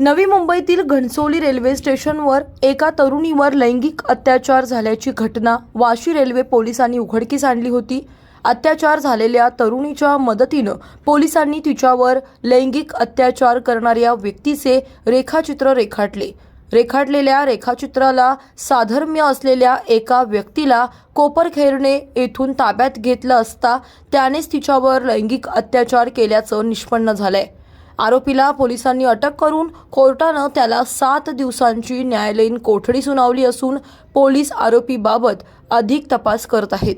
नवी मुंबईतील घणसोली रेल्वे स्टेशनवर एका तरुणीवर लैंगिक अत्याचार झाल्याची घटना वाशी रेल्वे पोलिसांनी उघडकीस आणली होती. अत्याचार झालेल्या तरुणीच्या मदतीनं पोलिसांनी तिच्यावर लैंगिक अत्याचार करणाऱ्या व्यक्तीचे रेखाचित्र रेखाटले. रेखाटलेल्या रेखाचित्राला साधर्म्य असलेल्या एका व्यक्तीला कोपरखेरणे येथून ताब्यात घेतलं असता त्यानेच तिच्यावर लैंगिक अत्याचार केल्याचं निष्पन्न झालंय. आरोपीला पोलिसांनी अटक करून कोर्टानं त्याला सात दिवसांची न्यायालयीन कोठडी सुनावली असून पोलीस आरोपीबाबत अधिक तपास करत आहेत.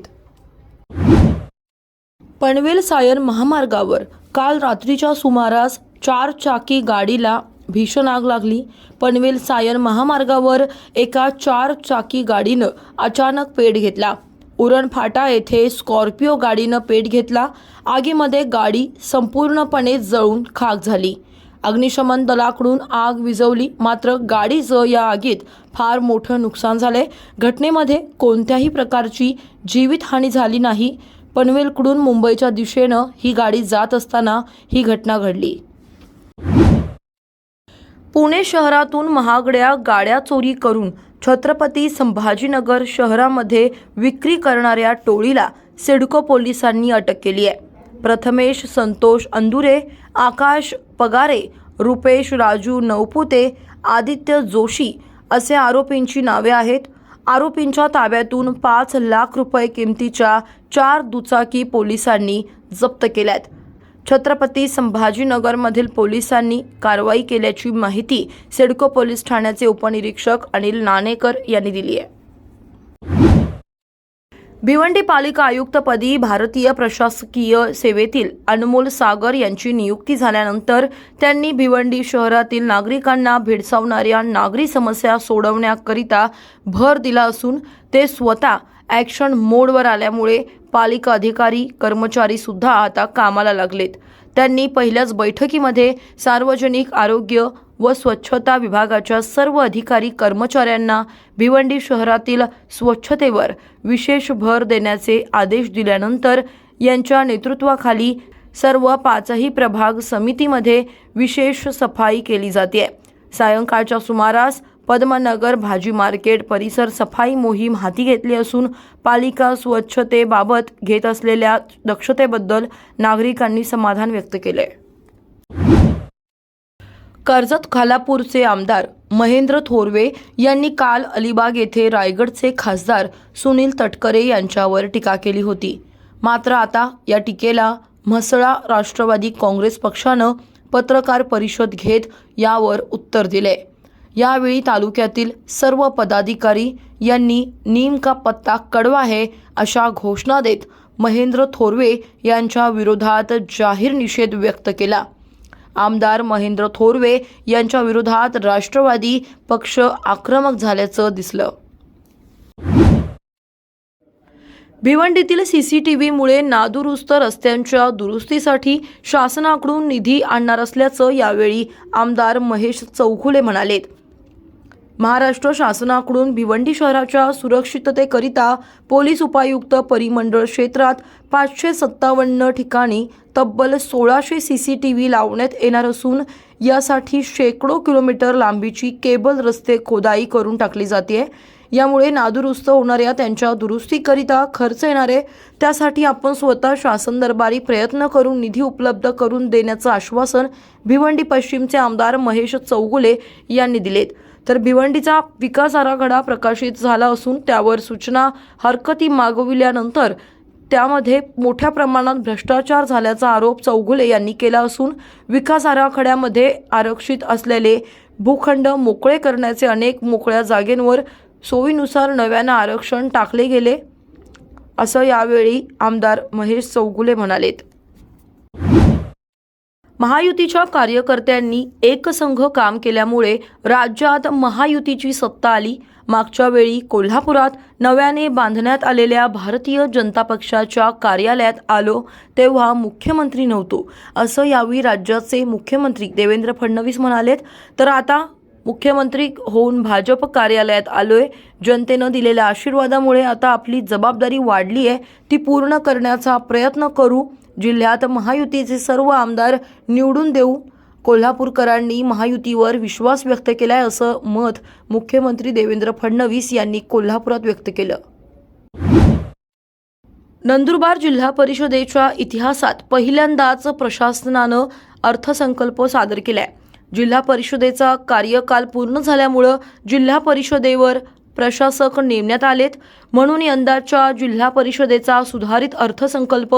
पनवेल सायन महामार्गावर काल रात्रीच्या सुमारास चार चाकी गाडीला भीषण आग लागली. पनवेल सायन महामार्गावर एका चार चाकी गाडीनं अचानक पेट घेतला. उरण फाटा येथे स्कॉर्पिओ गाडीनं पेट घेतला. आगीमध्ये गाडी संपूर्णपणे जळून खाक झाली. अग्निशमन दलाकडून आग विझवली. मात्र गाडीचं या आगीत फार मोठं नुकसान झालंय. घटनेमध्ये कोणत्याही प्रकारची जीवितहानी झाली नाही. पनवेलकडून मुंबईच्या दिशेनं ही गाडी जात असताना ही घटना घडली. पुणे शहरातून महागड्या गाड्या चोरी करून छत्रपती संभाजीनगर शहरामध्ये विक्री करणाऱ्या टोळीला सिडको पोलिसांनी अटक केली आहे. प्रथमेश संतोष अंदुरे आकाश पगारे रुपेश राजू नवपुते आदित्य जोशी असे आरोपींची नावे आहेत. आरोपींच्या ताब्यातून पाच लाख रुपये किमतीच्या चार दुचाकी पोलिसांनी जप्त केल्यात. छत्रपती संभाजीनगरमधील पोलिसांनी कारवाई केल्याची माहिती सिडको पोलीस ठाण्याचे उपनिरीक्षक अनिल नाणेकर यांनी दिली आहे. भिवंडी पालिका आयुक्तपदी भारतीय प्रशासकीय सेवेतील अनमोल सागर यांची नियुक्ती झाल्यानंतर त्यांनी भिवंडी शहरातील नागरिकांना भेडसावणाऱ्या नागरी समस्या सोडवण्याकरिता भर दिला असून ते स्वतः ॲक्शन मोडवर आल्यामुळे पालिका अधिकारी कर्मचारी सुद्धा आता कामाला लागलेत. त्यांनी पहिल्याच बैठकीमध्ये सार्वजनिक आरोग्य व स्वच्छता विभागाच्या सर्व अधिकारी कर्मचाऱ्यांना भिवंडी शहरातील स्वच्छतेवर विशेष भर देण्याचे आदेश दिल्यानंतर यांच्या नेतृत्वाखाली सर्व पाचही प्रभाग समितीमध्ये विशेष सफाई केली जाते सायंकाळच्या सुमारास पद्मनगर भाजी मार्केट परिसर सफाई मोहीम हाती घेतली असून पालिका स्वच्छतेबाबत घेत असलेल्या दक्षतेबद्दल नागरिकांनी समाधान व्यक्त केले कर्जत खालापूरचे आमदार महेंद्र थोरवे यांनी काल अलिबाग येथे रायगडचे खासदार सुनील तटकरे यांच्यावर टीका केली होती. मात्र आता या टीकेला म्हसळा राष्ट्रवादी काँग्रेस पक्षानं पत्रकार परिषद घेत यावर उत्तर दिले यावेळी तालुक्यातील सर्व पदाधिकारी यांनी नेमका पत्ता कडवा आहे अशा घोषणा देत महेंद्र थोरवे यांच्या विरोधात जाहीर निषेध व्यक्त केला. आमदार महेंद्र थोरवे यांच्या विरोधात राष्ट्रवादी पक्ष आक्रमक झाल्याचं दिसलं. भिवंडीतील सी सी टी व्हीमुळे नादुरुस्त रस्त्यांच्या दुरुस्तीसाठी शासनाकडून निधी आणणार असल्याचं यावेळी आमदार महेश चौघुले म्हणालेत. महाराष्ट्र शासनाकडून भिवंडी शहराच्या सुरक्षिततेकरिता पोलीस उपायुक्त परिमंडळ क्षेत्रात पाचशे सत्तावन्न ठिकाणी तब्बल सोळाशे सी सी टी व्ही लावण्यात येणार असून यासाठी शेकडो किलोमीटर लांबीची केबल रस्ते खोदाई करून टाकली जाते. यामुळे नादुरुस्त होणाऱ्या त्यांच्या दुरुस्तीकरिता खर्च येणारे त्यासाठी आपण स्वतः शासन दरबारी प्रयत्न करून निधी उपलब्ध करून देण्याचं आश्वासन भिवंडी पश्चिमचे आमदार महेश चौगुले यांनी दिलेत. तर भिवंडीचा विकास आराखडा प्रकाशित झाला असून त्यावर सूचना हरकती मागविल्यानंतर त्यामध्ये मोठ्या प्रमाणात भ्रष्टाचार झाल्याचा आरोप चौगुले यांनी केला असून विकास आराखड्यामध्ये आरक्षित असलेले भूखंड मोकळे करण्याचे अनेक मोकळ्या जागेंवर सोयीनुसार नव्यानं आरक्षण टाकले गेले असं यावेळी आमदार महेश चौगुले म्हणालेत. महायुतीच्या कार्यकर्त्यांनी एकसंघ काम केल्यामुळे राज्यात महायुतीची सत्ता आली. मागच्या वेळी कोल्हापुरात नव्याने बांधण्यात आलेल्या भारतीय जनता पक्षाच्या कार्यालयात आलो तेव्हा मुख्यमंत्री नव्हतो. असं यावेळी राज्याचे मुख्यमंत्री देवेंद्र फडणवीस म्हणालेत. तर आता मुख्यमंत्री होऊन भाजप कार्यालयात आलोय. जनतेनं दिलेल्या आशीर्वादामुळे आता आपली जबाबदारी वाढली आहे ती पूर्ण करण्याचा प्रयत्न करू. जिल्ह्यात महायुतीचे सर्व आमदार निवडून देऊ. कोल्हापूरकरांनी महायुतीवर विश्वास व्यक्त केलाय असं मत मुख्यमंत्री देवेंद्र फडणवीस यांनी कोल्हापुरात व्यक्त केलं. नंदुरबार जिल्हा परिषदेच्या इतिहासात पहिल्यांदाच प्रशासनानं अर्थसंकल्प सादर केलाय. जिल्हा परिषदेचा कार्यकाल पूर्ण झाल्यामुळं जिल्हा परिषदेवर प्रशासक नेमण्यात आलेत. म्हणून यंदाच्या जिल्हा परिषदेचा सुधारित अर्थसंकल्प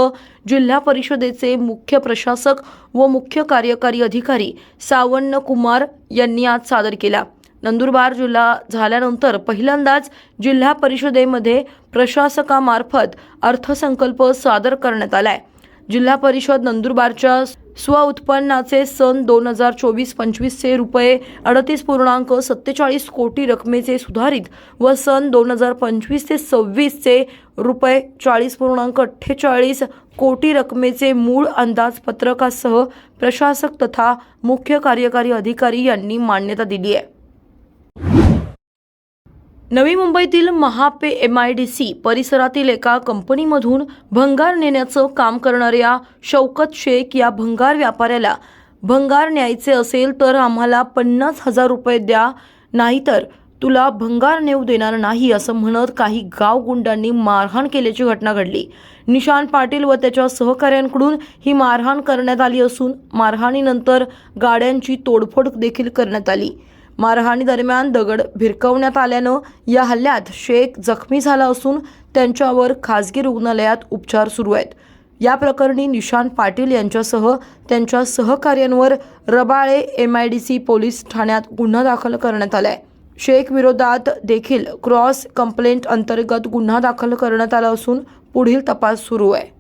जिल्हा परिषदेचे मुख्य प्रशासक व मुख्य कार्यकारी अधिकारी सावन्न कुमार यांनी आज सादर केला. नंदुरबार जिल्हा झाल्यानंतर पहिल्यांदाच जिल्हा परिषदेमध्ये प्रशासकामार्फत अर्थसंकल्प सादर करण्यात आला आहे जिल्हा परिषद नंदुरबारच्या स्वउत्पन्नाचे सन दोन हजार चोवीस पंचवीसचे रुपये अडतीस पूर्णांक सत्तेचाळीस कोटी रकमेचे सुधारित व सन दोन हजार पंचवीस ते सव्वीसचे रुपये चाळीस पूर्णांक अठ्ठेचाळीस कोटी रकमेचे मूळ अंदाजपत्रकासह प्रशासक तथा मुख्य कार्यकारी अधिकारी यांनी मान्यता दिली आहे. नवी मुंबईतील Mahape M I D C परिसरातील एका कंपनीमधून भंगार नेण्याचं काम करणाऱ्या शौकत शेख या भंगार व्यापाऱ्याला भंगार न्यायचे असेल तर आम्हाला पन्नास हजार रुपये द्या नाहीतर तुला भंगार नेऊ देणार नाही असं म्हणत काही गावगुंडांनी मारहाण केल्याची घटना घडली. निशान पाटील व त्याच्या सहकाऱ्यांकडून ही मारहाण करण्यात आली असून मारहाणीनंतर गाड्यांची तोडफोड देखील करण्यात आली. मारहाणी दरम्यान दगड भिरकवण्यात आल्यानं या हल्ल्यात शेख जखमी झाला असून त्यांच्यावर खासगी रुग्णालयात उपचार सुरू आहेत. या प्रकरणी निशांत पाटील यांच्यासह त्यांच्या सहकार्यांवर Rabale M I D C police ठाण्यात गुन्हा दाखल करण्यात आला आहे शेख विरोधात देखील क्रॉस कंप्लेंट अंतर्गत गुन्हा दाखल करण्यात आला असून पुढील तपास सुरू आहे.